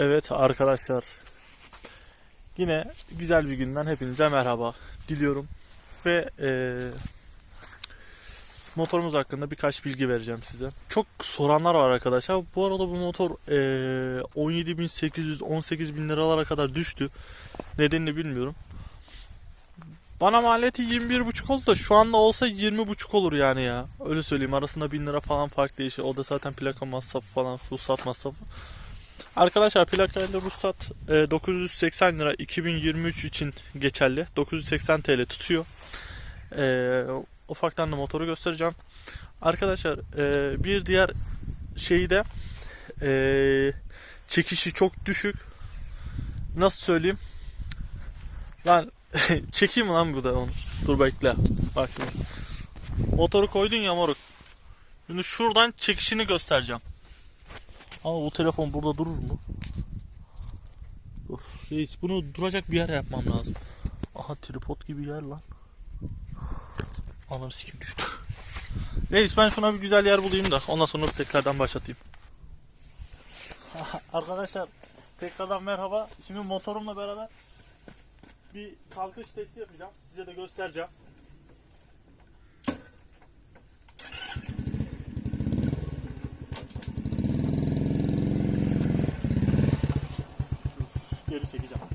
Evet arkadaşlar. Yine güzel bir günden hepinize merhaba diliyorum. Ve eee, motorumuz hakkında birkaç bilgi vereceğim size. Çok soranlar var arkadaşlar. Bu arada bu motor eee 17.800 18.000 liralara kadar düştü. Nedenini bilmiyorum. Bana maliyeti 21.5 oldu da şu anda olsa 20.5 olur yani ya. Öyle söyleyeyim arasında 1000 lira falan fark değişir. O da zaten plaka masrafı falan, ruhsat masrafı. Arkadaşlar plakayla ruhsat e, 980 lira 2023 için geçerli. 980 TL tutuyor. E, ufaktan da motoru göstereceğim. Arkadaşlar e, bir diğer şeyi de e, çekişi çok düşük. Nasıl söyleyeyim? Lan çekeyim mi lan bu da onu? Dur bekle. Bak. Motoru koydun ya moruk. Şimdi şuradan çekişini göstereceğim. Ama bu telefon burada durur mu? Of reis bunu duracak bir yer yapmam lazım. Aha tripod gibi yer lan. Ananı sikim düştü. Reis ben şuna bir güzel yer bulayım da ondan sonra tekrardan başlatayım. Arkadaşlar tekrardan merhaba. Şimdi motorumla beraber bir kalkış testi yapacağım. Size de göstereceğim. Geri çekeceğim.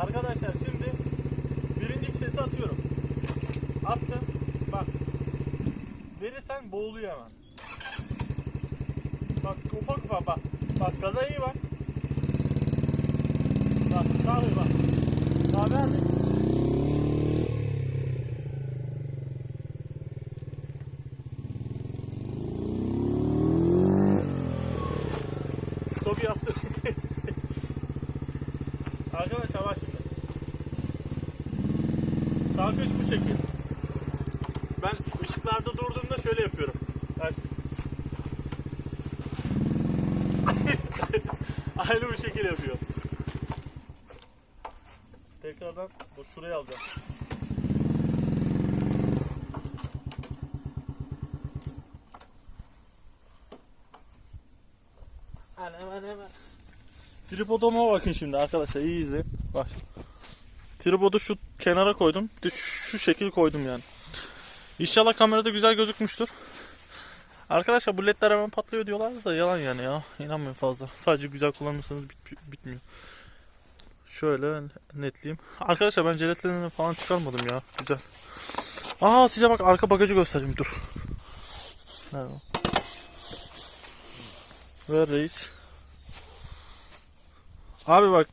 Arkadaşlar şimdi birinci vitesi atıyorum. Attım. Bak. Verirsen boğuluyor hemen. Bak ufak ufak bak. Bak gaza iyi bak. Bak daha iyi bak. Daha verdi. Stop yaptı. Arkadaşlar bak. Kalkış bu şekil. Ben ışıklarda durduğumda şöyle yapıyorum. Bak. Aynı bu şekil yapıyor. Tekrardan dur şuraya alacağım. Tripoduma bakın şimdi arkadaşlar iyi izleyin. Bak. Tripodu şu kenara koydum. De şu şekil koydum yani. İnşallah kamerada güzel gözükmüştür. Arkadaşlar bu ledler hemen patlıyor diyorlar da yalan yani ya. İnanmayın fazla. Sadece güzel kullanırsanız bit- bitmiyor. Şöyle netleyeyim. Arkadaşlar ben jelatlerini falan çıkarmadım ya. Güzel. Aa size bak arka bagajı göstereyim dur. Nerede? Ver reis. Abi bak.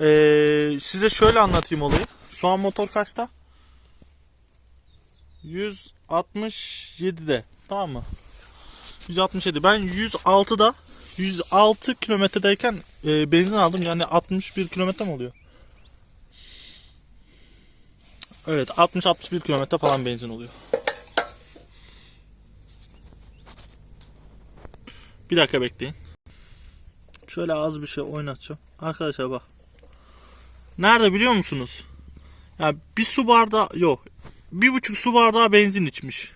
Ee, size şöyle anlatayım olayı. Şu an motor kaçta? 167'de. Tamam mı? 167. Ben 106'da 106 kilometredeyken e, benzin aldım. Yani 61 kilometre mi oluyor? Evet 60-61 kilometre falan benzin oluyor. Bir dakika bekleyin. Şöyle az bir şey oynatacağım. Arkadaşlar bak. Nerede biliyor musunuz? Ya bir su bardağı yok. Bir buçuk su bardağı benzin içmiş.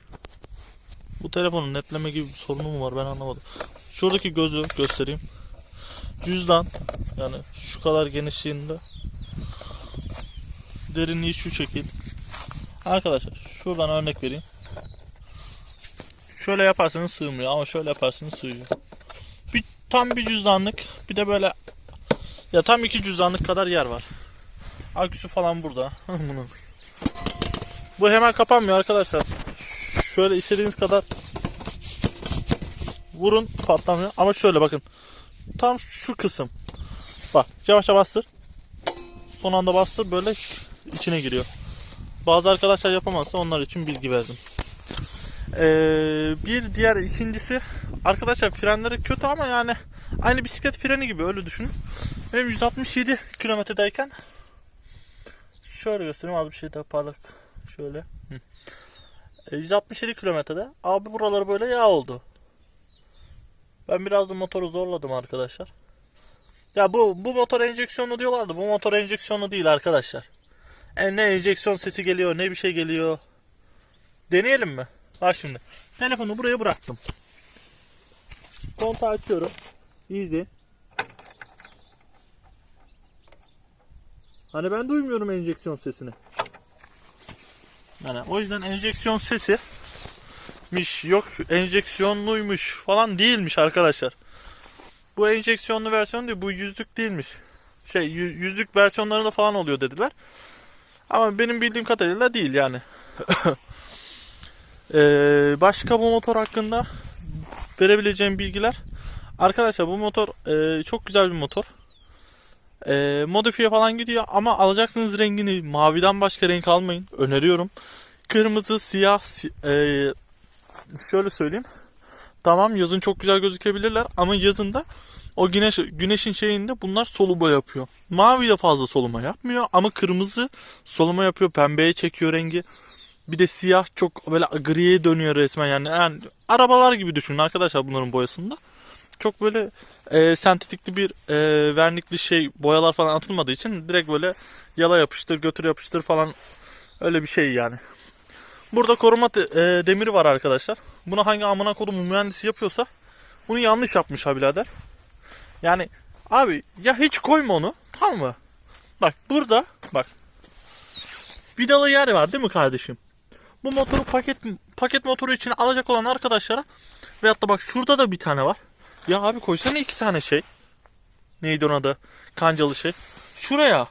Bu telefonun netleme gibi bir sorunu mu var ben anlamadım. Şuradaki gözü göstereyim. Cüzdan yani şu kadar genişliğinde. Derinliği şu şekil. Arkadaşlar şuradan örnek vereyim. Şöyle yaparsanız sığmıyor ama şöyle yaparsanız sığıyor. Bir, tam bir cüzdanlık bir de böyle ya tam iki cüzdanlık kadar yer var. Aküsü falan burada. Bu hemen kapanmıyor arkadaşlar. Şöyle istediğiniz kadar vurun patlamıyor. Ama şöyle bakın. Tam şu kısım. Bak yavaşça bastır. Son anda bastır böyle içine giriyor. Bazı arkadaşlar yapamazsa onlar için bilgi verdim. Ee, bir diğer ikincisi arkadaşlar frenleri kötü ama yani aynı bisiklet freni gibi öyle düşünün. Benim 167 kilometredeyken şöyle göstereyim az bir şey daha parlak şöyle. E, 167 kilometrede abi buraları böyle yağ oldu. Ben biraz da motoru zorladım arkadaşlar. Ya bu bu motor enjeksiyonlu diyorlardı. Bu motor enjeksiyonlu değil arkadaşlar. E, ne enjeksiyon sesi geliyor ne bir şey geliyor. Deneyelim mi? Bak şimdi. Telefonu buraya bıraktım. Kontağı açıyorum. İzleyin. Hani ben duymuyorum enjeksiyon sesini. Yani o yüzden enjeksiyon sesi miş yok enjeksiyonluymuş falan değilmiş arkadaşlar. Bu enjeksiyonlu versiyon değil bu yüzlük değilmiş. Şey yü- yüzlük versiyonlarında falan oluyor dediler. Ama benim bildiğim kadarıyla değil yani. Ee, başka bu motor hakkında verebileceğim bilgiler. Arkadaşlar bu motor e, çok güzel bir motor. E, modifiye falan gidiyor ama alacaksınız rengini maviden başka renk almayın. Öneriyorum. Kırmızı, siyah, si- e, şöyle söyleyeyim. Tamam yazın çok güzel gözükebilirler ama yazın da o güneş güneşin şeyinde bunlar soluma yapıyor. Mavi de fazla soluma yapmıyor ama kırmızı soluma yapıyor. Pembeye çekiyor rengi. Bir de siyah çok böyle griye dönüyor resmen yani. yani arabalar gibi düşünün arkadaşlar bunların boyasında. Çok böyle e, sentetikli bir e, vernikli şey boyalar falan atılmadığı için direkt böyle yala yapıştır götür yapıştır falan öyle bir şey yani. Burada koruma de- e, demiri var arkadaşlar. Bunu hangi amına kodumun mühendisi yapıyorsa bunu yanlış yapmış ha birader. Yani abi ya hiç koyma onu tamam mı? Bak burada bak vidalı yer var değil mi kardeşim? Bu motoru paket paket motoru için alacak olan arkadaşlara veyahut da bak şurada da bir tane var. Ya abi koysana iki tane şey. Neydi ona da kancalı şey. Şuraya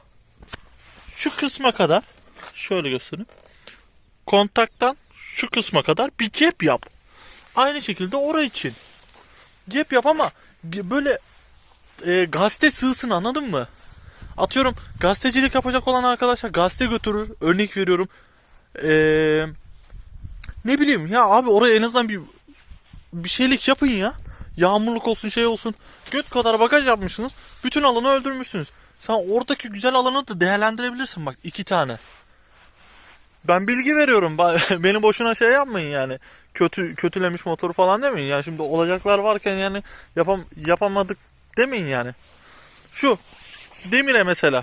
şu kısma kadar şöyle göstereyim. Kontaktan şu kısma kadar bir cep yap. Aynı şekilde oraya için. Cep yap ama böyle e, gazete sığsın anladın mı? Atıyorum gazetecilik yapacak olan arkadaşlar gazete götürür. Örnek veriyorum. Eee ne bileyim ya abi oraya en azından bir bir şeylik yapın ya. Yağmurluk olsun şey olsun. Göt kadar bagaj yapmışsınız. Bütün alanı öldürmüşsünüz. Sen oradaki güzel alanı da değerlendirebilirsin bak iki tane. Ben bilgi veriyorum. Beni boşuna şey yapmayın yani. Kötü kötülemiş motoru falan demeyin. Yani şimdi olacaklar varken yani yapam yapamadık demeyin yani. Şu demire mesela.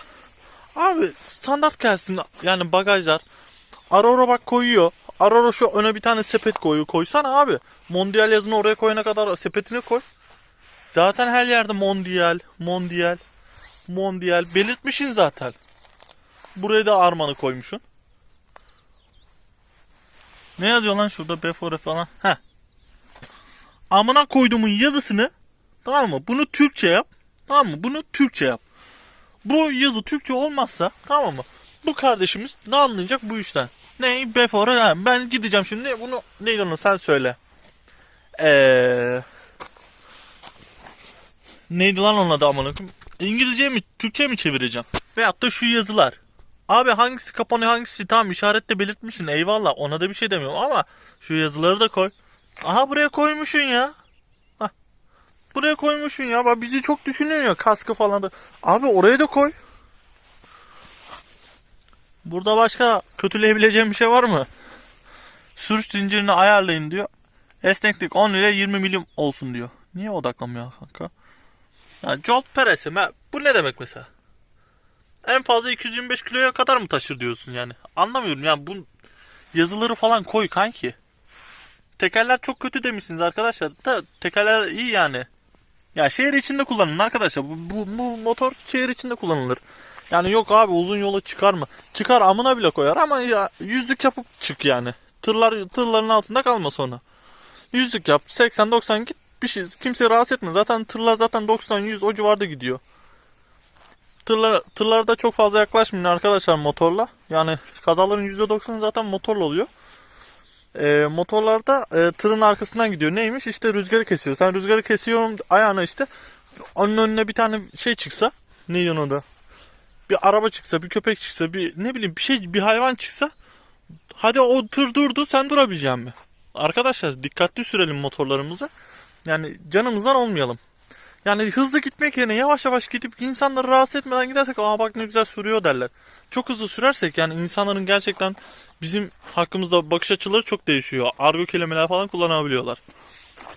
Abi standart gelsin yani bagajlar. Aurora bak koyuyor. Aurora şu öne bir tane sepet koyuyor. Koysana abi. Mondial yazını oraya koyana kadar sepetine koy. Zaten her yerde mondial, mondial, mondial belirtmişsin zaten. Buraya da armanı koymuşsun. Ne yazıyor lan şurada Before falan? Heh. Amına koyduğumun yazısını tamam mı? Bunu Türkçe yap. Tamam mı? Bunu Türkçe yap. Bu yazı Türkçe olmazsa tamam mı? Bu kardeşimiz ne anlayacak bu işten? Ne? Before ha, ben gideceğim şimdi bunu neydi onu sen söyle. Eee Neydi lan onun adı amına? İngilizce mi Türkçe mi çevireceğim? Veyahut da şu yazılar. Abi hangisi kapanıyor hangisi tamam işarette belirtmişsin eyvallah ona da bir şey demiyorum ama şu yazıları da koy. Aha buraya koymuşsun ya. Hah. Buraya koymuşsun ya. Bak bizi çok düşünüyor kaskı falan da. Abi oraya da koy. Burada başka kötüleyebileceğim bir şey var mı? Sürüş zincirini ayarlayın diyor. Esneklik 10 ile 20 milim olsun diyor. Niye odaklamıyor kanka? Ya Jolt Perez'e me- bu ne demek mesela? En fazla 225 kiloya kadar mı taşır diyorsun yani? Anlamıyorum yani bu yazıları falan koy kanki. Tekerler çok kötü demişsiniz arkadaşlar. Da tekerler iyi yani. Ya şehir içinde kullanın arkadaşlar. Bu, bu, bu motor şehir içinde kullanılır. Yani yok abi uzun yola çıkar mı? Çıkar amına bile koyar ama ya yüzlük yapıp çık yani. Tırlar tırların altında kalma sonra. Yüzlük yap 80-90 git bir şey kimse rahatsız etme. Zaten tırlar zaten 90-100 o civarda gidiyor. Tırlar, tırlarda çok fazla yaklaşmayın arkadaşlar motorla. Yani kazaların %90'ı zaten motorla oluyor. Ee, motorlarda e, tırın arkasından gidiyor. Neymiş? İşte rüzgarı kesiyor. Sen rüzgarı kesiyorum ayağına işte. Onun önüne bir tane şey çıksa. Ne onu da? Bir araba çıksa, bir köpek çıksa, bir ne bileyim bir şey bir hayvan çıksa. Hadi o tır durdu sen durabileceksin mi? Arkadaşlar dikkatli sürelim motorlarımızı. Yani canımızdan olmayalım. Yani hızlı gitmek yerine yavaş yavaş gidip insanları rahatsız etmeden gidersek aa bak ne güzel sürüyor derler. Çok hızlı sürersek yani insanların gerçekten bizim hakkımızda bakış açıları çok değişiyor. Argo kelimeler falan kullanabiliyorlar.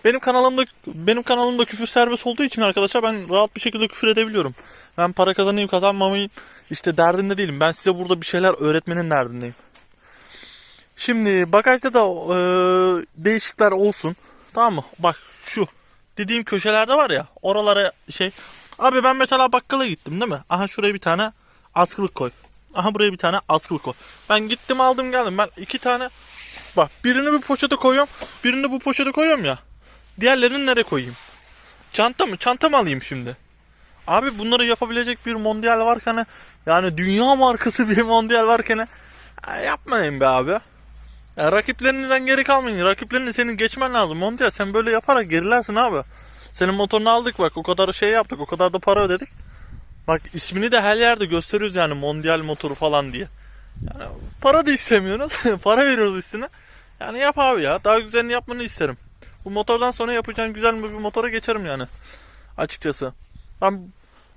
Benim kanalımda benim kanalımda küfür serbest olduğu için arkadaşlar ben rahat bir şekilde küfür edebiliyorum. Ben para kazanayım kazanmamayı işte derdinde değilim. Ben size burada bir şeyler öğretmenin derdindeyim. Şimdi bagajda da e, değişiklikler olsun. Tamam mı? Bak şu dediğim köşelerde var ya oralara şey. Abi ben mesela bakkala gittim değil mi? Aha şuraya bir tane askılık koy. Aha buraya bir tane askılık koy. Ben gittim aldım geldim. Ben iki tane bak birini bir poşete koyuyorum. Birini bu poşete koyuyorum ya. Diğerlerini nereye koyayım? Çanta mı? Çanta mı alayım şimdi? Abi bunları yapabilecek bir mondial varken yani dünya markası bir mondial varken ya yapmayın be abi. Ya rakiplerinizden geri kalmayın. Rakiplerini senin geçmen lazım. Mondial sen böyle yaparak gerilersin abi. Senin motorunu aldık bak o kadar şey yaptık o kadar da para ödedik. Bak ismini de her yerde gösteriyoruz yani mondial motoru falan diye. Yani para da istemiyorsunuz. para veriyoruz üstüne. Yani yap abi ya. Daha güzelini yapmanı isterim. Bu motordan sonra yapacağın güzel bir motora geçerim yani. Açıkçası. Ben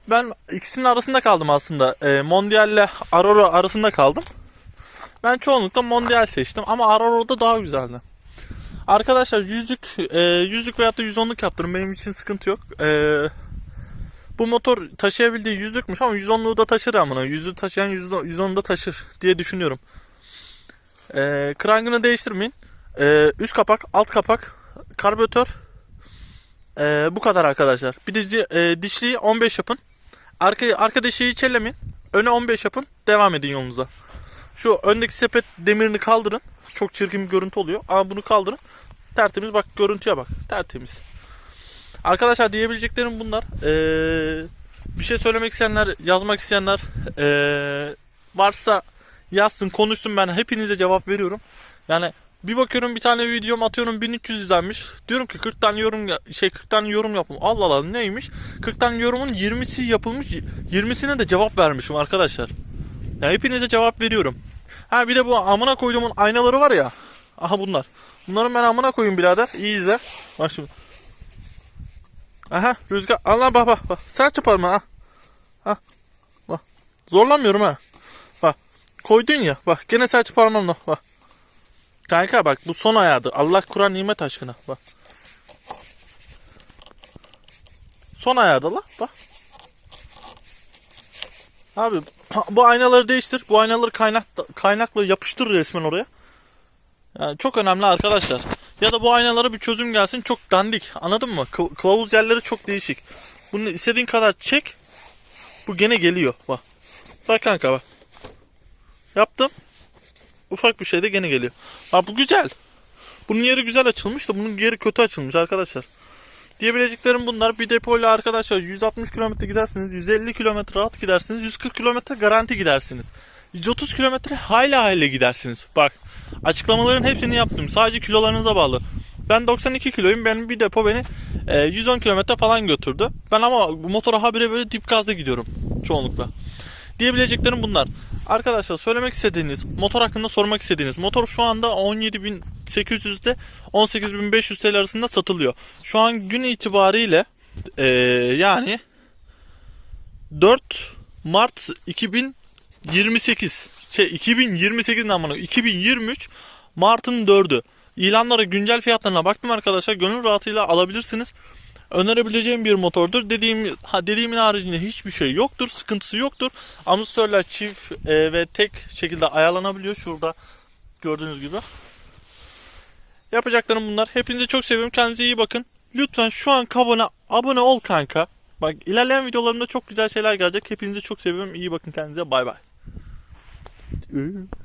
ben ikisinin arasında kaldım aslında. E, Mondial ile Aurora arasında kaldım. Ben çoğunlukla Mondial seçtim ama Aurora da daha güzeldi. Arkadaşlar yüzlük e, yüzlük veyahut da 110'luk yaptırın. Benim için sıkıntı yok. E, bu motor taşıyabildiği yüzlükmüş ama 110'luğu da taşır amına. Yüzü taşıyan 110'u da taşır diye düşünüyorum. E, krangını değiştirmeyin. E, üst kapak, alt kapak, karbüratör. E, bu kadar arkadaşlar. Bir de e, dişliği 15 yapın. Arka, arka dişliği çellemeyin. Öne 15 yapın. Devam edin yolunuza. Şu öndeki sepet demirini kaldırın. Çok çirkin bir görüntü oluyor. Ama bunu kaldırın. Tertemiz bak görüntüye bak. Tertemiz. Arkadaşlar diyebileceklerim bunlar. Ee, bir şey söylemek isteyenler, yazmak isteyenler ee, varsa yazsın, konuşsun ben hepinize cevap veriyorum. Yani bir bakıyorum bir tane videom atıyorum 1300 izlenmiş. Diyorum ki 40 tane yorum şey 40 tane yorum yapım. Allah Allah neymiş? 40 tane yorumun 20'si yapılmış. 20'sine de cevap vermişim arkadaşlar. Ya hepinize cevap veriyorum. Ha bir de bu amına koyduğumun aynaları var ya. Aha bunlar. Bunların ben amına koyayım birader. İyi izle. Bak şimdi. Aha rüzgar. Allah bak bak bak. Sen çaparım ha. Ha. Bak. Zorlamıyorum ha. Bak. Koydun ya. Bak gene serçe parmağımla. Bak. Kanka bak bu son ayağıdır. Allah Kur'an nimet aşkına. Bak. Son ayağıda la. Bak. Abi bu aynaları değiştir. Bu aynaları kaynak kaynakla yapıştır resmen oraya. Yani çok önemli arkadaşlar. Ya da bu aynalara bir çözüm gelsin çok dandik. Anladın mı? Kı- Kılavuz yerleri çok değişik. Bunu istediğin kadar çek. Bu gene geliyor. Bak. Bak kanka bak. Yaptım. Ufak bir şey de gene geliyor. Bak bu güzel. Bunun yeri güzel açılmış da bunun yeri kötü açılmış arkadaşlar. Diyebileceklerim bunlar. Bir depoyla arkadaşlar 160 km gidersiniz, 150 km rahat gidersiniz, 140 km garanti gidersiniz. 130 km hayli hayli gidersiniz. Bak açıklamaların hepsini yaptım. Sadece kilolarınıza bağlı. Ben 92 kiloyum. Benim bir depo beni e, 110 km falan götürdü. Ben ama bu motora habire böyle dip gazda gidiyorum çoğunlukla. Diyebileceklerim bunlar. Arkadaşlar söylemek istediğiniz, motor hakkında sormak istediğiniz. Motor şu anda 17.800'de 18.500 TL arasında satılıyor. Şu an gün itibariyle eee, yani 4 Mart 2028 şey 2028 ne amına 2023 Mart'ın 4'ü. İlanlara güncel fiyatlarına baktım arkadaşlar. Gönül rahatıyla alabilirsiniz. Önerebileceğim bir motordur. Dediğim ha, dediğimin haricinde hiçbir şey yoktur. Sıkıntısı yoktur. Amortisörler çift e, ve tek şekilde ayarlanabiliyor. Şurada gördüğünüz gibi. Yapacaklarım bunlar. Hepinizi çok seviyorum. Kendinize iyi bakın. Lütfen şu an abone abone ol kanka. Bak ilerleyen videolarımda çok güzel şeyler gelecek. Hepinizi çok seviyorum. İyi bakın kendinize. Bay bay.